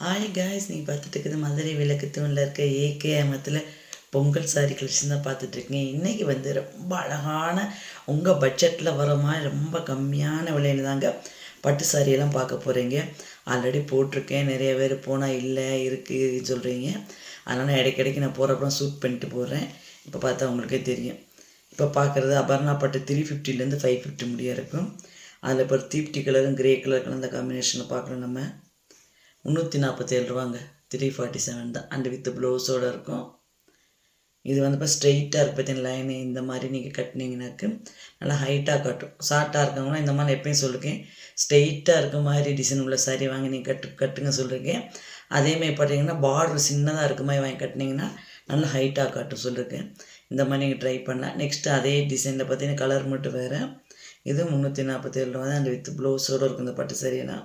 Hi guys நீங்கள் பார்த்துட்டு இருக்குது மதுரை விளக்கு தூணில் இருக்க ஏகே அமத்தில் பொங்கல் சாரி கலெக்ஷன் தான் பார்த்துட்ருக்கீங்க இன்றைக்கி வந்து ரொம்ப அழகான உங்கள் பட்ஜெட்டில் வர மாதிரி ரொம்ப கம்மியான விலையில தாங்க பட்டு சாரியெல்லாம் பார்க்க போகிறீங்க ஆல்ரெடி போட்டிருக்கேன். நிறைய பேர் போனால் இல்லை இருக்குது சொல்கிறீங்க அதனால் இடைக்கிடைக்கு நான் போகிறப்பறம் சூட் பண்ணிட்டு போடுறேன் இப்போ பார்த்தா உங்களுக்கே தெரியும். இப்போ பார்க்குறது அபர்ணா பட்டு த்ரீ ஃபிஃப்டிலேருந்து ஃபைவ் ஃபிஃப்டி முடிய இருக்கும் அதில் இப்போ தீப்டி கலரும் கிரே கலர் கலந்த காம்பினேஷனில் பார்க்குறோம் நம்ம. முந்நூற்றி நாற்பத்தேழு ரூபாங்க. த்ரீ ஃபார்ட்டி செவன் தான் அண்ட் வித் ப்ளவுஸோடு இருக்கும். இது வந்து இப்போ ஸ்ட்ரெயிட்டாக இருக்கு பார்த்தீங்கன்னா லைனு இந்த மாதிரி நீங்கள் கட்டினீங்கனாக்கு நல்லா ஹைட்டாக காட்டும். ஷார்ட்டாக இருக்கவங்களாம் இந்த மாதிரி எப்பயும் சொல்லியிருக்கேன் ஸ்ட்ரெயிட்டாக இருக்க மாதிரி டிசைன் உள்ள சாரி வாங்கி நீங்கள் கட்டு கட்டுங்க சொல்லியிருக்கேன் அதேமாதிரி பார்த்தீங்கன்னா பார்டர் சின்னதாக இருக்க மாதிரி வாங்கி கட்டினீங்கன்னா நல்லா ஹைட்டாக காட்டும் சொல்லியிருக்கேன் இந்த மாதிரி நீங்கள் ட்ரை பண்ணலாம். நெக்ஸ்ட்டு அதே டிசைனில் பார்த்தீங்கன்னா கலர் மட்டும் வேறு. இது முந்நூற்றி நாற்பத்தேழு ரூபா தான் அந்த வித் ப்ளவுஸோடு இருக்கும் இந்த பட்டு சரியெல்லாம்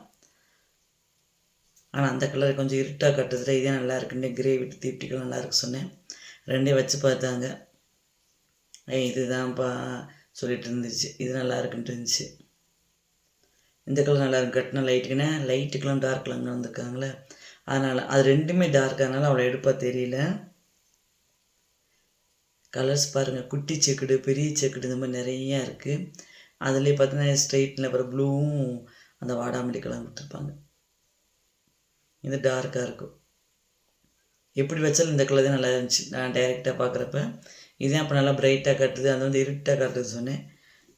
ஆனால் அந்த கலர் கொஞ்சம் இருட்டாக கட்டுறதுல இதே நல்லா இருக்குன்னு கிரே விட்டு தீப்டிகள் நல்லாயிருக்கு சொன்னேன். ரெண்டையும் வச்சு பார்த்தாங்க. ஏய் இதுதான்ப்பா சொல்லிட்டு இருந்துச்சு. இது நல்லா இருக்குன்ட்டு இருந்துச்சு. இந்த கலர் நல்லா இருக்கு கட்டின லைட்டுக்குன்னா. லைட்டுக்கெலாம் டார்க் கலங்க வந்திருக்காங்களே அதனால் அது ரெண்டுமே டார்க் அதனால் அவ்வளோ எடுப்பாக தெரியல. கலர்ஸ் பாருங்கள் குட்டி செக்குடு பெரிய செக்குடு இந்த மாதிரி நிறையா இருக்குது அதுலேயே பார்த்தீங்கன்னா ஸ்ட்ரைட்டில் அப்புறம் ப்ளூவும் அந்த வாடாமல்லி கலர் கொடுத்துருப்பாங்க. இது டார்க்காக இருக்கும். எப்படி வச்சாலும் இந்த கலர் தான் நல்லா இருந்துச்சு. நான் டைரெக்டாக பார்க்குறப்ப இதே அப்போ நல்லா பிரைட்டாக காட்டுது. அது வந்து இருட்டாக காட்டுது சொன்னேன்.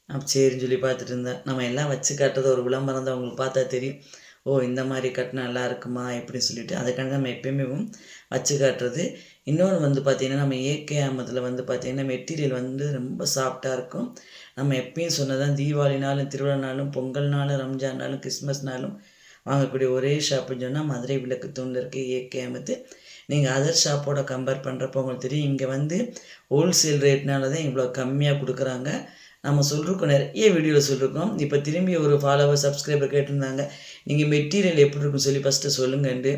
அப்போ சரின்னு சொல்லி பார்த்துட்டு இருந்தேன். நம்ம எல்லாம் வச்சு காட்டுறது ஒரு விளம்பரம் தான். அவங்களுக்கு பார்த்தா தெரியும். ஓ இந்த மாதிரி கட்டினா நல்லா இருக்குமா? எப்படின்னு சொல்லிட்டு. அதுக்காக நம்ம எப்பயுமே வச்சு காட்டுறது. இன்னொன்று வந்து பார்த்திங்கன்னா நம்ம ஏகே அமத்தில் வந்து பார்த்திங்கன்னா மெட்டீரியல் வந்து ரொம்ப சாஃப்டாக இருக்கும். நம்ம எப்பயும் சொன்னதான் தீபாவளினாலும் திருவிழானாலும் பொங்கல்னாலும் ரம்ஜான்னாலும் கிறிஸ்மஸ்னாலும் வாங்கக்கூடிய ஒரே ஷாப்புன்னு சொன்னால் மதுரை விளக்கு தூணில் இருக்க ஏகே அமத்து நீங்கள் அதர் ஷாப்போட கம்பேர் பண்ணுறப்போ உங்களுக்கு தெரியும். இங்கே வந்து ஹோல்சேல் ரேட்னால தான் இவ்வளோ கம்மியாக கொடுக்குறாங்க. நம்ம சொல்லிருக்கோம் நிறைய வீடியோவில் சொல்லியிருக்கோம் இப்போ திரும்பி ஒரு ஃபாலோவர் சப்ஸ்கிரைபர் கேட்டிருந்தாங்க. நீங்கள் மெட்டீரியல் எப்படி இருக்குன்னு சொல்லி ஃபஸ்ட்டு சொல்லுங்கன்ட்டு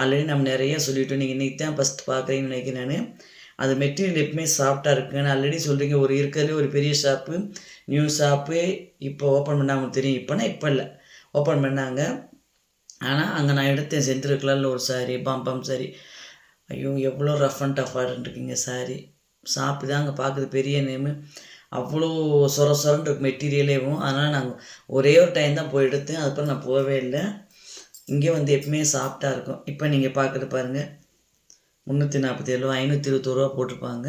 ஆல்ரெடி நம்ம நிறைய சொல்லிவிட்டோம் நீங்கள் இன்றைக்கி தான் ஃபஸ்ட் பார்க்குறீங்கன்னு நினைக்கிறேன் நான். அது மெட்டீரியல் எப்பவுமே சாஃப்டாக இருக்குன்னு ஆல்ரெடி சொல்கிறீங்க ஒரு இருக்கிறதுலே ஒரு பெரிய ஷாப்பு நியூ ஷாப்பு இப்போ ஓப்பன் பண்ணாமல் தெரியும். இப்போனா இப்போ இல்லை. ஓப்பன் பண்ணாங்க. ஆனால் அங்கே நான் எடுத்தேன். சென்ட்ரல் ஒரு சாரி பம்பம் சாரி ஐயோ எவ்வளோ ரஃப் அண்ட் டஃப்பாக இருக்குங்க சாரி சாப்பிட்டு தான் அங்கே பார்க்குது பெரிய நேமு அவ்வளோ சொர சொரன்னு இருக்கு மெட்டீரியலேவும் அதனால் நாங்கள் ஒரே ஒரு டைம் தான் போய் எடுத்தேன். அதுக்கப்புறம் நான் போகவே இல்லை. இங்கே வந்து எப்பவுமே சாஃப்டாக இருக்கும். இப்போ நீங்கள் பார்க்குறது பாருங்கள் முந்நூற்றி நாற்பத்தி ஏழு ஐநூற்றி இருபத்தோரு ரூபா போட்டிருப்பாங்க.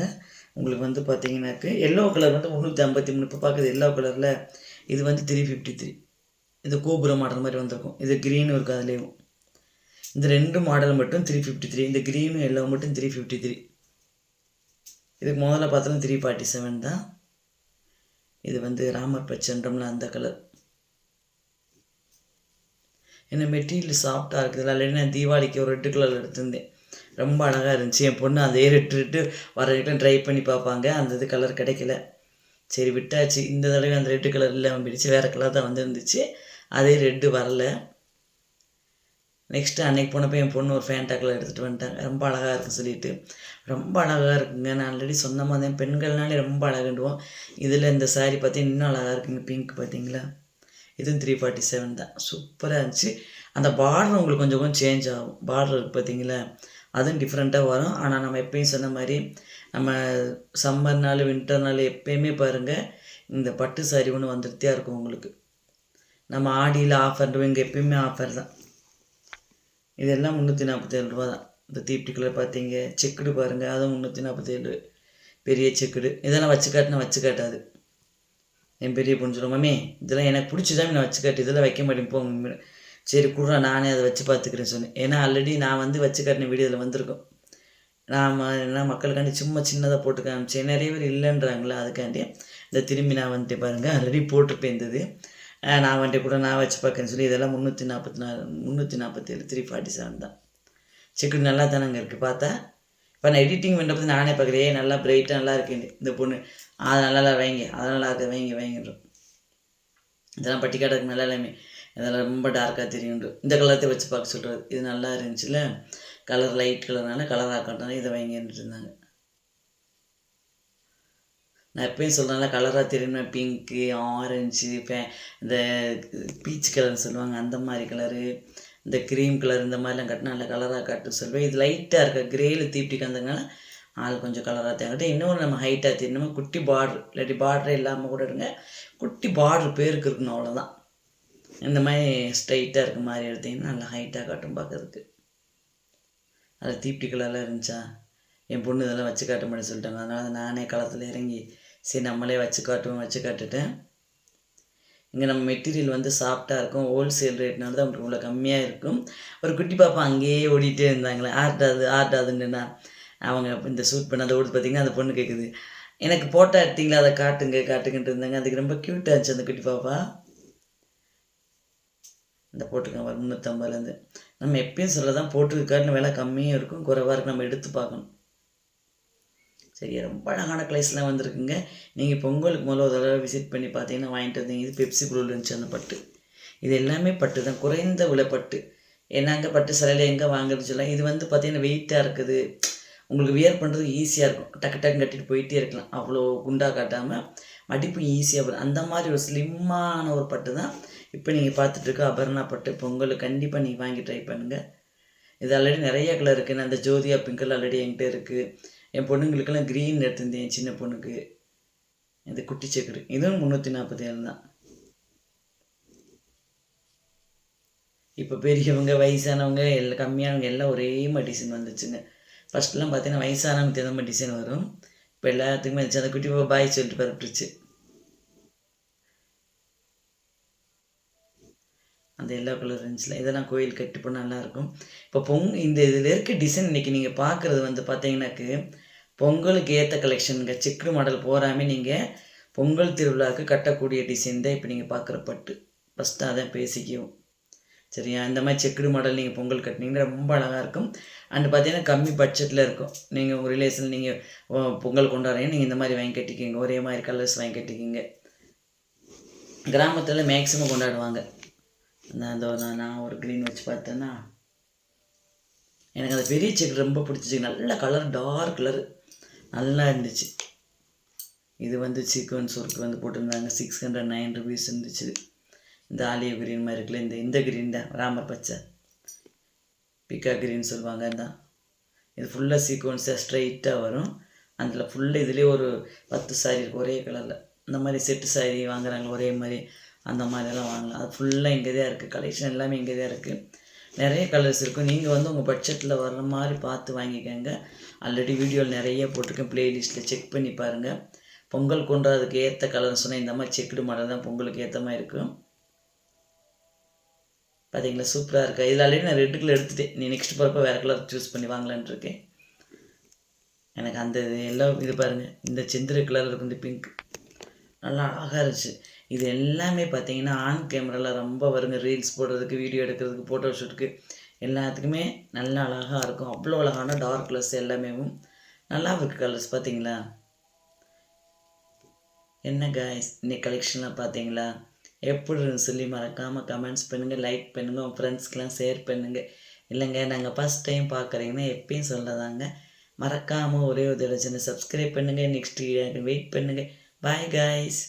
உங்களுக்கு வந்து பார்த்தீங்கன்னாக்க எல்லோ கலர் வந்து முந்நூற்றி ஐம்பத்தி மூணு. இப்போ பார்க்குறது எல்லோ கலரில் இது வந்து த்ரீ ஃபிஃப்டி த்ரீ இது கோபுரம் மாடல் மாதிரி வந்திருக்கும். இது க்ரீனும் இருக்குது அதுலேயும். இந்த ரெண்டு மாடல் மட்டும் த்ரீ ஃபிஃப்டி த்ரீ இந்த க்ரீனும் எல்லோ மட்டும் த்ரீ ஃபிஃப்டி த்ரீ இதுக்கு முதல்ல பார்த்தாலும் த்ரீ ஃபார்ட்டி செவன் தான். இது வந்து ராமர் பச்சன்றம்ல அந்த கலர் என்ன மெட்டீரியல் சாஃப்டாக இருக்குது. அதில் நான் தீபாவளிக்கு ஒரு ரெட்டு கலர் எடுத்திருந்தேன். ரொம்ப அழகாக இருந்துச்சு. என் பொண்ணு அதே ரெட்டு ரெட்டு வர வரைக்கும் ட்ரை பண்ணி பார்ப்பாங்க. அந்த இது கலர் கிடைக்கல. சரி விட்டாச்சு. இந்த தடவை அந்த ரெட்டு கலர் இல்லாமல் போயிடுச்சு. வேறு கலர் தான் வந்துருந்துச்சு. அதே ரெட்டு வரல. நெக்ஸ்ட்டு அன்னைக்கு போனப்போ என் பொண்ணு ஒரு ஃபேண்டா கலர் எடுத்துகிட்டு வந்துட்டாங்க. ரொம்ப அழகாக இருக்குன்னு சொல்லிட்டு. ரொம்ப அழகாக இருக்குங்க. நான் ஆல்ரெடி சொன்ன மாதிரி பெண்கள்னாலே ரொம்ப அழகுண்டுவோம் இதில் இந்த சாரீ பார்த்தீங்கன்னா இன்னும் அழகாக இருக்குங்க. பிங்க் பார்த்தீங்களா? இதுவும் த்ரீ ஃபார்ட்டி செவன் தான். சூப்பராக இருந்துச்சு. அந்த பார்டர் உங்களுக்கு கொஞ்சம் கொஞ்சம் சேஞ்ச் ஆகும். பார்டர் இருக்குது பார்த்தீங்களா? அதுவும் டிஃப்ரெண்ட்டாக வரும். ஆனால் நம்ம எப்பயும் சொன்ன மாதிரி நம்ம சம்மர்னாலும் வின்டர்னாலும் எப்பயுமே பாருங்கள் இந்த பட்டு சாரி ஒன்று வந்துகிட்டே இருக்கும் உங்களுக்கு. நம்ம ஆடியில் ஆஃபர் இங்கே எப்பயுமே ஆஃபர் தான். இதெல்லாம் முந்நூற்றி நாற்பத்தேழு ரூபா தான். இந்த தீப்டி கலர் பார்த்தீங்க செக்குடு பாருங்கள் அதுவும் முந்நூற்றி நாற்பத்தேழு. பெரிய செக்குடு. இதெல்லாம் வச்சு காட்டினா வச்சு காட்டாது. என் பெரிய பொண்ணு சொல்லுவோம் இதெல்லாம் எனக்கு பிடிச்சதான் நான் வச்சு காட்டு. இதெல்லாம் வைக்க மாட்டேன் போங்க சரி கூட நானே அதை வச்சு பார்த்துக்கிறேன்னு சொன்னேன். ஏன்னா ஆல்ரெடி நான் வந்து வச்சு காட்டின வீடியோவில் வந்திருக்கோம். நான் என்ன மக்களுக்காண்டி சும்மா சின்னதாக போட்டு காமிச்சேன். நிறைய பேர் இல்லைன்றாங்களா அதுக்காண்டி இந்த திரும்பி நான் வந்துட்டு பாருங்கள் ஆல்ரெடி போட்டிருப்பேன் இருந்தது நான் வண்டி கூட நான் வச்சு பார்க்கேன்னு சொல்லி இதெல்லாம் முந்நூற்றி நாற்பத்தி நாலு முந்நூற்றி நாற்பத்தேழு த்ரீ ஃபார்ட்டி செவன் தான். சிக்கன் நல்லா தானங்க இருக்குது பார்த்தா? இப்போ நான் எடிட்டிங் பண்ணுறப்ப நானே பார்க்குறேன் ஏ நல்லா பிரைட்டாக நல்லா இருக்கேன் இந்த பொண்ணு. அதை நல்லா வைங்க அது நல்லா இருக்க வைங்க வைங்கன்றோம். இதெல்லாம் பட்டிக்காட்டுக்கு நல்லா எல்லாமே. இதெல்லாம் ரொம்ப டார்க்காக தெரியும் இந்த கலரத்தை வச்சு பார்க்க சொல்கிறது இது நல்லா இருந்துச்சுல கலர் லைட் கலர்னால கலராக காட்டினால இதை வைங்கன்ட்டு இருந்தாங்க. நான் எப்பயும் சொல்கிறேன்ல கலராக தெரியுமா பிங்க்கு ஆரஞ்சு இப்போ இந்த பீச் கலர்னு சொல்லுவாங்க அந்த மாதிரி கலரு இந்த க்ரீம் கலர் இந்த மாதிரிலாம் கட்டினா நல்ல கலராக காட்டு சொல்லுவேன். இது லைட்டாக இருக்க கிரேயில் தீப்டி கந்ததுனால ஆள் கொஞ்சம் கலராக தேங்கிட்டு இன்னொன்று நம்ம ஹைட்டாக தெரியணுமா குட்டி பார்டர் இல்லாட்டி பார்டரே இல்லாமல் கூட இருங்க. குட்டி பார்டர் பேருக்கு இருக்கணும் அவ்வளோதான் இந்த மாதிரி ஸ்ட்ரைட்டாக இருக்க மாதிரி எடுத்திங்கன்னா நல்லா ஹைட்டாக காட்டும் பார்க்கறதுக்கு. அதில் தீப்டி கலர்லாம் இருந்துச்சா? என் பொண்ணு இதெல்லாம் வச்சு காட்ட மாட்டேன்னு சொல்லிட்டாங்க. அதனால் நானே களத்தில் இறங்கி சரி நம்மளே வச்சு காட்டுவோம் வச்சு காட்டுட்டேன் இங்கே நம்ம மெட்டீரியல் வந்து சாஃப்டாக இருக்கும். ஹோல்சேல் ரேட்னால தான் உங்களுக்கு இவ்வளோ கம்மியாக இருக்கும். ஒரு குட்டி பாப்பா அங்கேயே ஓடிட்டே இருந்தாங்களே ஆர்டாது ஆர்டாதுன்னா அவங்க இந்த சூட் பண்ண அதை ஓடுது பார்த்தீங்கன்னா அந்த பொண்ணு கேட்குது எனக்கு போட்டோ எடுத்தீங்களா? அதை காட்டுங்க காட்டுங்கன்ட்டு இருந்தாங்க. அதுக்கு ரொம்ப க்யூட்டாக இருந்துச்சு அந்த குட்டி பாப்பா. இந்த போட்டுக்கோங்க ஒரு முந்நூற்றம்பதுலேருந்து நம்ம எப்பயும் சொல்ல தான் போட்டுருக்காருன்னு விலை கம்மியும் இருக்கும் குறைவாக இருக்கும். நம்ம எடுத்து பார்க்கணும். சரி ரொம்ப அழகான கிளைஸ்லாம் வந்திருக்குங்க. நீங்கள் பொங்கலுக்கு முதல்ல ஒரு தடவை விசிட் பண்ணி பார்த்தீங்கன்னா வாங்கிட்டு வந்தீங்க. இது பெப்சி ப்ளூவில் இருந்துச்சு அந்த பட்டு. இது எல்லாமே பட்டு தான். குறைந்த விலை பட்டு. என்னங்க பட்டு சிலையில் எங்கே வாங்குறது சொல்லலாம். இது வந்து பார்த்தீங்கன்னா வெயிட்டாக இருக்குது. உங்களுக்கு வியர் பண்ணுறது ஈஸியாக இருக்கும். டக்கு டக்கு கட்டிட்டு போயிட்டே இருக்கலாம். அவ்வளோ குண்டாக காட்டாமல் மடிப்பு ஈஸியாக வரும். அந்த மாதிரி ஒரு ஸ்லிம்மான ஒரு பட்டு தான் இப்போ நீங்கள் பார்த்துட்டு அபர்ணா பட்டு. பொங்கல் கண்டிப்பாக நீங்கள் வாங்கி ட்ரை பண்ணுங்கள் இது ஆல்ரெடி நிறைய கலர் இருக்குது அந்த ஜோதியா பிங்க் கலர் ஆல்ரெடி என்கிட்ட இருக்குது என் பொண்ணுங்களுக்கெல்லாம் க்ரீன் எடுத்திருந்தேன் என் சின்ன பொண்ணுக்கு. இந்த குட்டி சக்கரு. இதுவும் முந்நூற்றி நாற்பத்தி ஏழு தான். இப்போ பெரியவங்க வயசானவங்க எல்லாம் கம்மியானவங்க எல்லாம் ஒரே மாதிரி டிசைன் வந்துச்சுங்க. ஃபஸ்ட்லாம் பார்த்தீங்கன்னா வயசானவங்க தகுந்த மாதிரி டிசைன் வரும். இப்போ எல்லாத்துக்குமே இருந்துச்சு அந்த குட்டி பாய் சொல்லிட்டு பரப்பிட்டுச்சு அந்த எல்லோ கலர் இருந்துச்சுல இதெல்லாம் கோயில் கட்டி போனால் நல்லாயிருக்கும் இப்போ பொங் இந்த இதில் இருக்க டிசைன் இன்றைக்கி நீங்கள் பார்க்குறது வந்து பார்த்தீங்கன்னாக்கு பொங்கலுக்கு ஏற்ற கலெக்ஷனுங்க சிக்கு மாடல் போகாமே நீங்கள் பொங்கல் திருவிழாவுக்கு கட்டக்கூடிய டிசைன் தான் இப்போ நீங்கள் பார்க்குற பட்டு. ஃபஸ்ட்டு அதான் பேசிக்கும் சரியா? இந்த மாதிரி செக்குடு மாடல் நீங்கள் பொங்கல் கட்டினீங்கன்னா ரொம்ப அழகாக இருக்கும். அண்ட் பார்த்தீங்கன்னா கம்மி பட்ஜெட்டில் இருக்கும். நீங்கள் உங்கள் ரிலேஷன் நீங்கள் பொங்கல் கொண்டாடுறீங்க நீங்கள் இந்த மாதிரி வாங்கி கட்டிக்கிங்க. ஒரே மாதிரி கலர்ஸ் வாங்கி கட்டிக்கிங்க. கிராமத்தில் மேக்ஸிமம் கொண்டாடுவாங்க. நான் அந்த நான் நான் ஒரு க்ரீன் வச்சு பார்த்தேன்னா எனக்கு அந்த பெரிய செக் ரொம்ப பிடிச்சிச்சு. நல்ல கலர் டார்க் கலர் நல்லா இருந்துச்சு. இது வந்து சீக்வன்ஸ் ஒர்க் வந்து போட்டிருந்தாங்க. சிக்ஸ் ஹண்ட்ரட் நைன் ருபீஸ் இருந்துச்சு. இந்த ஆலிய கிரீன் மாதிரி இருக்குல்ல இந்த இந்த கிரீன் தான் ராமர் பச்சை. பிக்கா கிரீன் சொல்லுவாங்க தான் இது ஃபுல்லாக சீக்வன்ஸாக ஸ்ட்ரைட்டாக வரும். அதில் ஃபுல்லாக இதுலேயே ஒரு பத்து சாரி இருக்குது ஒரே கலரில் இந்த மாதிரி செட்டு சாரி வாங்குறாங்க ஒரே மாதிரி. அந்த மாதிரியெல்லாம் வாங்கலாம். அது ஃபுல்லாக இங்கே தான் இருக்குது கலெக்ஷன் எல்லாமே இங்கே தான் இருக்குது நிறைய கலர்ஸ் இருக்கும். நீங்கள் வந்து உங்கள் பட்ஜெட்டில் வர்ற மாதிரி பார்த்து வாங்கிக்கோங்க. ஆல்ரெடி வீடியோவில் நிறைய போட்டிருக்கேன். ப்ளேலிஸ்ட்டில் செக் பண்ணி பாருங்கள் பொங்கல் கொண்டாடுறதுக்கு ஏற்ற கலர்னு சொன்னால் இந்த மாதிரி செக்குடு மாடல் தான் பொங்கலுக்கு ஏற்ற மாதிரி இருக்கும். பார்த்தீங்களா சூப்பராக இருக்கா. இதில் ஆல்ரெடி நான் ரெட்டு கலர் எடுத்துகிட்டேன் நீ நெக்ஸ்ட் போகிறப்ப வேறு கலர் சூஸ் பண்ணி வாங்கலான்ட்ருக்கேன் எனக்கு அந்த இது எல்லாம் இது பாருங்கள் இந்த செந்திர கலர் இருக்கும் இந்த பிங்க் நல்லா அழகாக இருந்துச்சு. இது எல்லாமே பார்த்தீங்கன்னா ஆன் கேமராவில் ரொம்ப வருங்க. ரீல்ஸ் போடுறதுக்கு வீடியோ எடுக்கிறதுக்கு ஃபோட்டோ ஷூட்டுக்கு எல்லாத்துக்குமே நல்லா அழகாக இருக்கும். அவ்வளோ அழகான டார்க் கலர்ஸ் எல்லாமே நல்லா இருக்குது கலர்ஸ் பார்த்தீங்களா என்ன காய்ஸ் இன்னைக்கு கலெக்ஷன்லாம் பார்த்தீங்களா எப்படி சொல்லி மறக்காமல் கமெண்ட்ஸ் பண்ணுங்கள் லைக் பண்ணுங்கள் உங்கள் ஃப்ரெண்ட்ஸ்க்கெலாம் ஷேர் பண்ணுங்கள் இல்லைங்க நாங்கள் ஃபஸ்ட் டைம் பார்க்குறீங்கன்னா எப்பயும் சொல்லதாங்க. மறக்காமல் ஒரே ஒரு தடவை சின்ன சப்ஸ்கிரைப் பண்ணுங்கள் நெக்ஸ்ட் வெயிட் பண்ணுங்கள் பாய் காய்ஸ்